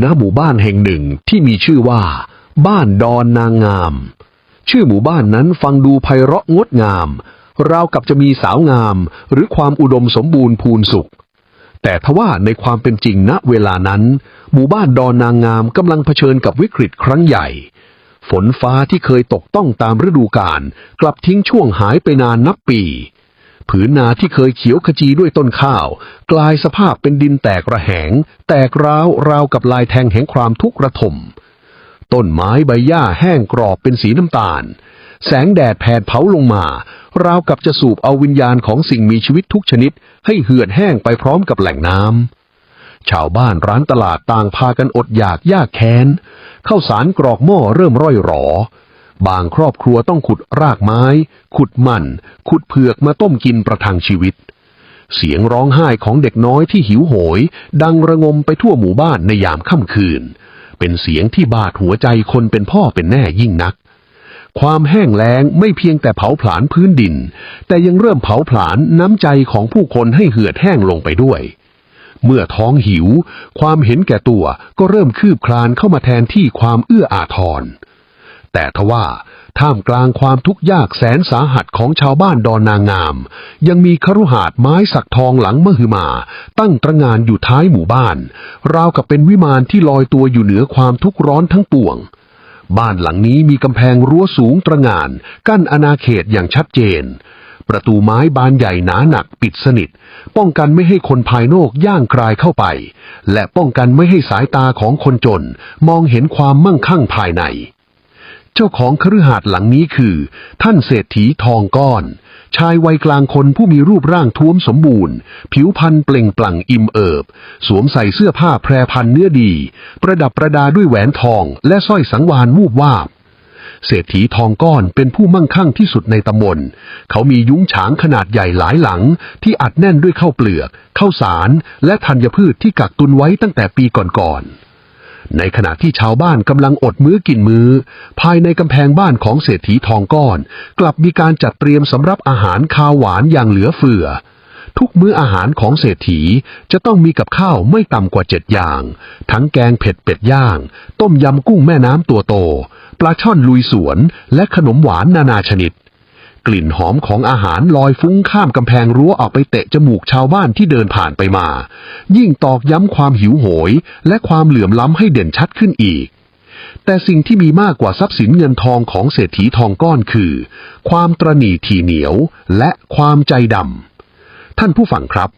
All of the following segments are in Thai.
ณหมู่บ้านแห่งหนึ่งที่มีชื่อว่า บ้านดอนนางงาม ชื่อหมู่บ้านนั้นฟังดูไพเราะงดงาม ราวกับจะมีสาวงามหรือความอุดมสมบูรณ์พูนสุข แต่ทว่าในความเป็นจริงณเวลานั้น หมู่บ้านดอนนางงามกำลังเผชิญกับวิกฤตครั้งใหญ่ ฝนฟ้าที่เคยตกต้องตามฤดูกาลกลับทิ้งช่วงหายไปนานนับปี ผืนนาที่เคยเขียวขจีด้วยต้นข้าว กลายสภาพเป็นดินแตกระแหง แตกร้าวราวกับลายแทงแห่งความทุกข์ระทมต้นไม้ใบหญ้าแห้งกรอบเป็นสีน้ำตาล แสงแดดแผดเผาลงมา ราวกับจะสูบเอาวิญญาณของสิ่งมีชีวิตทุกชนิด ให้เหือดแห้งไปพร้อมกับแหล่งน้ำชาวบ้านร้านตลาดต่างพากันอดอยากยากแค้นข้าวสารกรอกหม้อเริ่มร่อยหรอ บางครอบครัวต้องขุดรากไม้ ขุดมัน ขุดเผือกมาต้มกินประทังชีวิต เสียงร้องไห้ของเด็กน้อยที่หิวโหย ดังระงมไปทั่วหมู่บ้านในยามค่ำคืน เป็นเสียงที่บาดหัวใจคนเป็นพ่อเป็นแน่ยิ่งนัก ความแห้งแล้งไม่เพียงแต่เผาผลาญพื้นดิน แต่ยังเริ่มเผาผลาญน้ำใจของผู้คนให้เหือดแห้งลงไปด้วยเมื่อท้องหิว ความเห็นแก่ตัวก็เริ่มคืบคลานเข้ามาแทนที่ความเอื้ออาทร แต่ทว่าท่ามกลางความทุกข์ยากแสนสาหัสของชาวบ้านดอนนางงาม ยังมีครุหาดไม้สักทองหลังมหึมา ตั้งตระงานอยู่ท้ายหมู่บ้าน ราวกับเป็นวิมานที่ลอยตัวอยู่เหนือความทุกข์ร้อนทั้งปวง บ้านหลังนี้มีกำแพงรั้วสูงตระงาน กั้นอาณาเขตอย่างชัดเจน ประตูไม้บานใหญ่หนาหนักปิดสนิท ป้องกันไม่ให้คนภายนอกย่างกรายเข้าไป และป้องกันไม่ให้สายตาของคนจน มองเห็นความมั่งคั่งภายใน เจ้าของคฤหาสน์หลังนี้คือ ท่านเศรษฐีทองก้อน ชายวัยกลางคนผู้มีรูปร่างท้วมสมบูรณ์ ผิวพรรณเปล่งปลั่งอิ่มเอิบ สวมใส่เสื้อผ้าแพรพันเนื้อดี ประดับประดาด้วยแหวนทองและสร้อยสังวานวูบวาบเศรษฐีทองก้อนเป็นผู้มั่งคั่งที่สุดในตำบล เขามียุ้งฉางขนาดใหญ่หลายหลัง ที่อัดแน่นด้วยข้าวเปลือกข้าวสาร และธัญพืชที่กักตุนไว้ตั้งแต่ปีก่อนๆ ในขณะที่ชาวบ้านกำลังอดมื้อกินมื้อ ภายในกำแพงบ้านของเศรษฐีทองก้อน กลับมีการจัดเตรียมสำหรับอาหารคาวหวานอย่างเหลือเฟือ ทุกมื้ออาหารของเศรษฐีจะต้องมีกับข้าวไม่ต่ำกว่าเจ็ดอย่าง ทั้งแกงเผ็ดเป็ดย่าง ต้มยำกุ้งแม่น้ำตัวโต ปลาช่อนลุยสวน และขนมหวานนานาชนิด กลิ่นหอมของอาหารลอยฟุ้งข้ามกำแพงรั้วออกไปเตะจมูกชาวบ้านที่เดินผ่านไปมา ยิ่งตอกย้ำความหิวโหย และความเหลื่อมล้ำให้เด่นชัดขึ้นอีก แต่สิ่งที่มีมากกว่าทรัพย์สินเงินทองของเศรษฐีทองก้อนคือ ความตรณีทีเหนียวและความใจดำท่านผู้ฟังครับ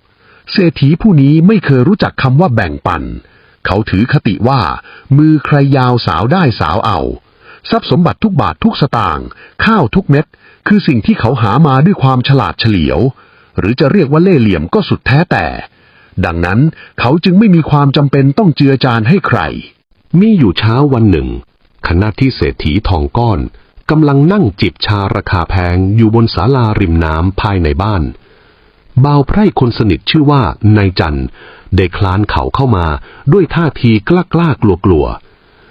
เศรษฐีผู้นี้ไม่เคยรู้จักคำว่าแบ่งปัน เขาถือคติว่า มือใครยาวสาวได้สาวเอาทรัพย์สมบัติทุกบาททุกสตางค์ข้าวทุกเม็ด คือสิ่งที่เขาหามาด้วยความฉลาดเฉลียว หรือจะเรียกว่าเล่ห์เหลี่ยมก็สุดแท้แต่ ดังนั้นเขาจึงไม่มีความจำเป็นต้องเจือจานให้ใคร มีอยู่เช้าวันหนึ่ง ขณะที่เศรษฐีทองก้อนกำลังนั่งจิบชาราคาแพงอยู่บนศาลาริมน้ำภายในบ้านบ่าวไพร่คนสนิทชื่อว่านายจันทร์ได้คลานเข่าเข้ามาด้วยท่าทีกล้ากล้ากลัวกลัว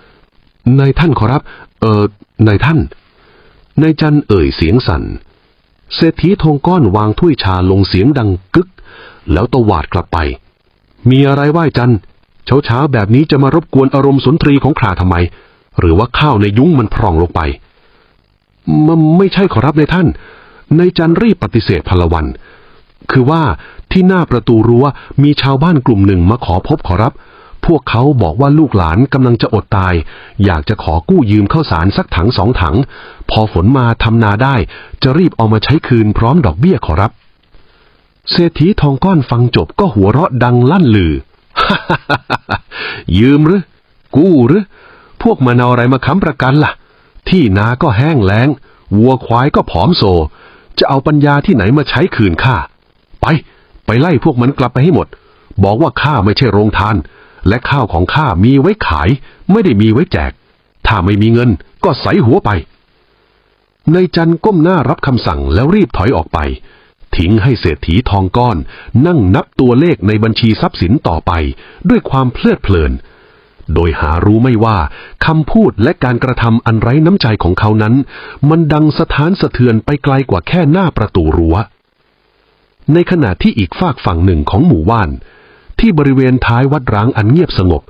ๆนายท่านขอรับ เอ่อนายท่าน นายจันเอ่ยเสียงสัน่น เศรษฐีทองก้อนวางถ้วยชาลงเสียงดังกึก แล้วตวาดกลับไป มีอะไรไหว้จันเช้าเช้าแบบนี้จะมารบกวนอารมณ์สุนทรีของข้าทำไม หรือว่าข้าวในยุ้งมันพร่องลงไปมไม่ใช่ขอรับในท่าน นายจันรีบปฏิเสธพลวัน คือว่าที่หน้าประตูรั้วมีชาวบ้านกลุ่มหนึ่งมาขอพบขอรับ พวกเขาบอกว่าลูกหลานกำลังจะอดตาย อยากจะขอกู้ยืมข้าวสารสักถังสองถัง พอฝนมาทำนาได้ จะรีบเอามาใช้คืนพร้อมดอกเบี้ยขอรับ เศรษฐีทองก้อนฟังจบก็หัวเราะดังลั่นลือ ยืมหรือ กู้หรือ พวกมันเอาอะไรมาค้ำประกันล่ะ ที่นาก็แห้งแล้ง วัวควายก็ผอมโซ จะเอาปัญญาที่ไหนมาใช้คืนข้า ไป ไปไล่พวกมันกลับไปให้หมด บอกว่าข้าไม่ใช่โรงทาน และข้าวของข้ามีไว้ขายไม่ได้มีไว้แจก ถ้าไม่มีเงินก็ใสหัวไปนายจันก้มหน้ารับคำสั่งแล้วรีบถอยออกไป ทิ้งให้เศรษฐีทองก้อน นั่งนับตัวเลขในบัญชีทรัพย์สินต่อไป ด้วยความเพลิดเพลิน โดยหารู้ไม่ว่าคำพูดและการกระทำอันไร้น้ำใจของเขานั้น มันดังสะท้านสะเทือนไปไกลกว่าแค่หน้าประตูรั้วในขณะที่อีกฝากฝั่งหนึ่งของหมู่บ้าน ที่บริเวณท้ายวัดร้างอันเงียบสงบ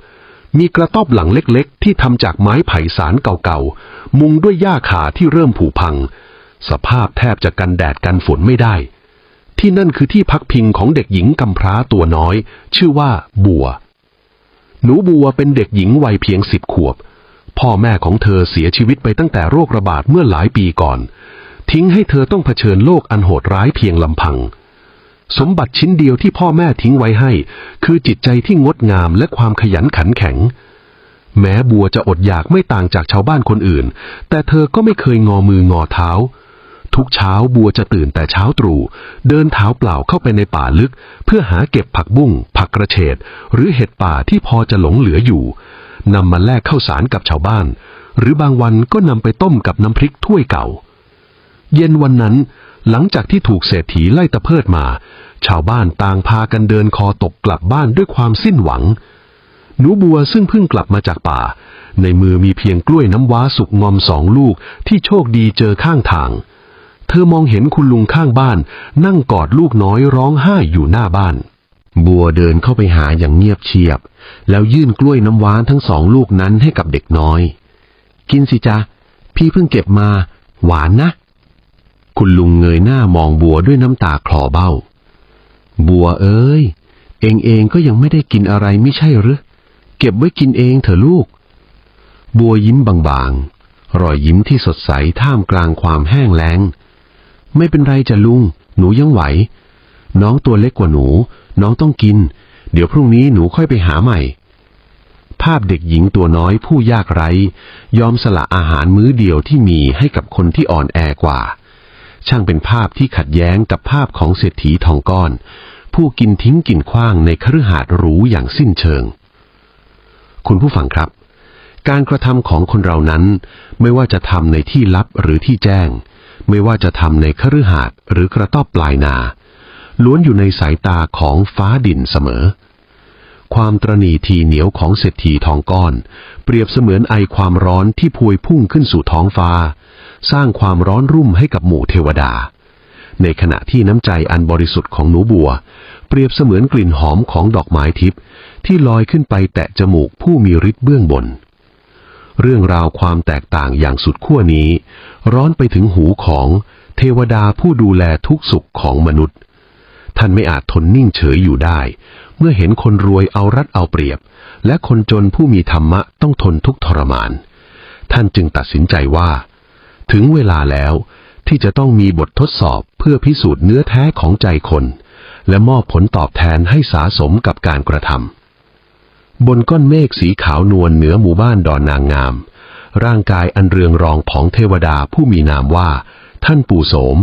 มีกระต๊อบหลังเล็กๆ ที่ทำจากไม้ไผ่สารเก่าๆ มุงด้วยหญ้าขาที่เริ่มผุพัง สภาพแทบจะกันแดดกันฝนไม่ได้ ที่นั่นคือที่พักพิงของเด็กหญิงกำพร้าตัวน้อย ชื่อว่าบัว หนูบัวเป็นเด็กหญิงวัยเพียงสิบขวบ พ่อแม่ของเธอเสียชีวิตไปตั้งแต่โรคระบาดเมื่อหลายปีก่อน ทิ้งให้เธอต้องเผชิญโลกอันโหดร้ายเพียงลำพัง สมบัติชิ้นเดียวที่พ่อแม่ทิ้งไว้ให้ คือจิตใจที่งดงามและความขยันขันแข็ง แม้บัวจะอดอยากไม่ต่างจากชาวบ้านคนอื่น แต่เธอก็ไม่เคยงอมืองอเท้า ทุกเช้าบัวจะตื่นแต่เช้าตรู่เดินเท้าเปล่าเข้าไปในป่าลึก เพื่อหาเก็บผักบุ้ง ผักกระเฉดหรือเห็ดป่าที่พอจะหลงเหลืออยู่นำมาแลกข้าวสารกับชาวบ้าน หรือบางวันก็นำไปต้มกับน้ำพริกถ้วยเก่า เย็นวันนั้น หลังจากที่ถูกเศรษฐีไล่ตะเพิดมา ชาวบ้านต่างพากันเดินคอตกกลับบ้านด้วยความสิ้นหวัง หนูบัวซึ่งเพิ่งกลับมาจากป่า ในมือมีเพียงกล้วยน้ำว้าสุกงอมสองลูกที่โชคดีเจอข้างทาง เธอมองเห็นคุณลุงข้างบ้าน นั่งกอดลูกน้อยร้องไห้อยู่หน้าบ้าน บัวเดินเข้าไปหาอย่างเงียบเชียบ แล้วยื่นกล้วยน้ำว้าทั้งสองลูกนั้นให้กับเด็กน้อย กินสิจ๊ะพี่เพิ่งเก็บมา หวานนะ คุณลุงเงยหน้ามองบัวด้วยน้ำตาคลอเบ้า บัวเอ้ย เองเองก็ยังไม่ได้กินอะไรไม่ใช่หรือเก็บไว้กินเองเถอะลูก บัวยิ้มบางๆ รอยยิ้มที่สดใสท่ามกลางความแห้งแล้ง ไม่เป็นไรจ้ะลุง หนูยังไหว น้องตัวเล็กกว่าหนู น้องต้องกิน เดี๋ยวพรุ่งนี้หนูค่อยไปหาใหม่ ภาพเด็กหญิงตัวน้อยผู้ยากไร้ ยอมสละอาหารมื้อเดียวที่มีให้กับคนที่อ่อนแอกว่า ช่างเป็นภาพที่ขัดแย้งกับภาพของเศรษฐีทองก้อน ผู้กินทิ้งกินขว้างในคฤหาสน์หรูอย่างสิ้นเชิง คุณผู้ฟังครับ การกระทำของคนเรานั้นไม่ว่าจะทำในที่ลับหรือที่แจ้ง ไม่ว่าจะทำในคฤหาสน์หรือกระต๊อบปลายนา ล้วนอยู่ในสายตาของฟ้าดินเสมอความตรณีทีเหนียวของเศรษฐีทองก้อน เปรียบเสมือนไอความร้อนที่พวยพุ่งขึ้นสู่ท้องฟ้า สร้างความร้อนรุ่มให้กับหมู่เทวดา ในขณะที่น้ำใจอันบริสุทธิ์ของหนูบัว เปรียบเสมือนกลิ่นหอมของดอกไม้ทิพย์ที่ลอยขึ้นไปแตะจมูกผู้มีฤทธิ์เบื้องบน เรื่องราวความแตกต่างอย่างสุดขั้วนี้ ร้อนไปถึงหูของเทวดาผู้ดูแลทุกสุขของมนุษย์ ท่านไม่อาจทนนิ่งเฉยอยู่ได้ เมื่อเห็นคนรวยเอารัดเอาเปรียบ และคนจนผู้มีธรรมะต้องทนทุกทรมาน ท่านจึงตัดสินใจว่า ถึงเวลาแล้วที่จะต้องมีบททดสอบเพื่อพิสูจน์เนื้อแท้ของใจคน และมอบผลตอบแทนให้สาสมกับการกระทำบนก้อนเมฆสีขาวนวลเหนือหมู่บ้านดอนนางงาม ร่างกายอันเรืองรองของเทวดาผู้มีนามว่า ท่านปู่โสม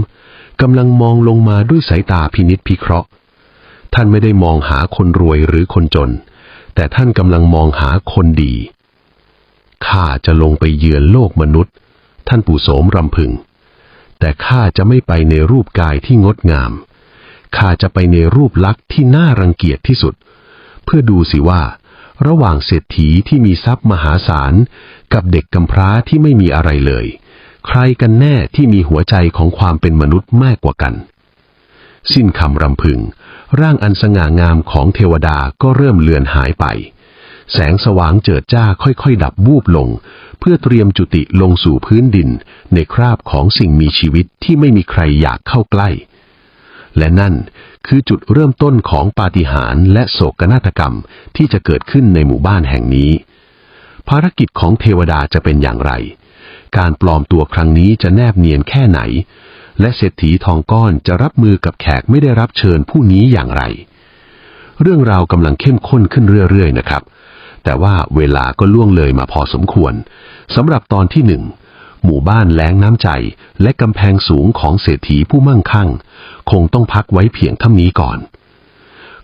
กำลังมองลงมาด้วยสายตาพินิษพิเคราะห์ ท่านไม่ได้มองหาคนรวยหรือคนจน แต่ท่านกำลังมองหาคนดีข้าจะลงไปเยือนโลกมนุษย์ ท่านปู่โสมรำพึง แต่ข้าจะไม่ไปในรูปกายที่งดงาม ข้าจะไปในรูปลักษณ์ที่น่ารังเกียจที่สุด เพื่อดูสิว่า ระหว่างเศรษฐีที่มีทรัพย์มหาศาล กับเด็กกำพร้าที่ไม่มีอะไรเลย ใครกันแน่ที่มีหัวใจของความเป็นมนุษย์มากกว่ากัน สิ้นคำรำพึง ร่างอันสง่างามของเทวดาก็เริ่มเลือนหายไป แสงสว่างเจิดจ้าค่อยๆ ดับวูบลง เพื่อเตรียมจุติลงสู่พื้นดิน ในคราบของสิ่งมีชีวิตที่ไม่มีใครอยากเข้าใกล้ และนั่นคือจุดเริ่มต้นของปาฏิหาริย์และโศกนาฏกรรมที่จะเกิดขึ้นในหมู่บ้านแห่งนี้ ภารกิจของเทวดาจะเป็นอย่างไร การปลอมตัวครั้งนี้จะแนบเนียนแค่ไหน และเศรษฐีทองก้อนจะรับมือกับแขกไม่ได้รับเชิญผู้นี้อย่างไร เรื่องราวกำลังเข้มข้นขึ้นเรื่อยๆนะครับ แต่ว่าเวลาก็ล่วงเลยมาพอสมควรสำหรับตอนที่หนึ่งหมู่บ้านแล้งน้ำใจ และกำแพงสูงของเศรษฐีผู้มั่งคั่ง คงต้องพักไว้เพียงเท่านี้ก่อน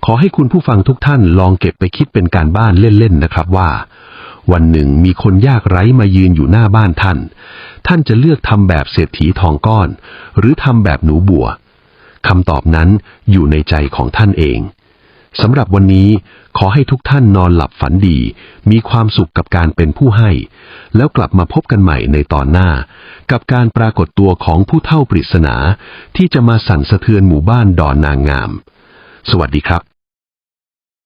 ขอให้คุณผู้ฟังทุกท่านลองเก็บไปคิดเป็นการบ้านเล่นๆนะครับว่า วันหนึ่งมีคนยากไร้มายืนอยู่หน้าบ้านท่าน ท่านจะเลือกทำแบบเศรษฐีทองก้อน หรือทำแบบหนูบัวคำตอบนั้นอยู่ในใจของท่านเอง สำหรับวันนี้ขอให้ทุกท่านนอนหลับฝันดี มีความสุขกับการเป็นผู้ให้ แล้วกลับมาพบกันใหม่ในตอนหน้า กับการปรากฏตัวของผู้เท่าปริศนา ที่จะมาสั่นสะเทือนหมู่บ้านดอนนางงาม สวัสดีครับ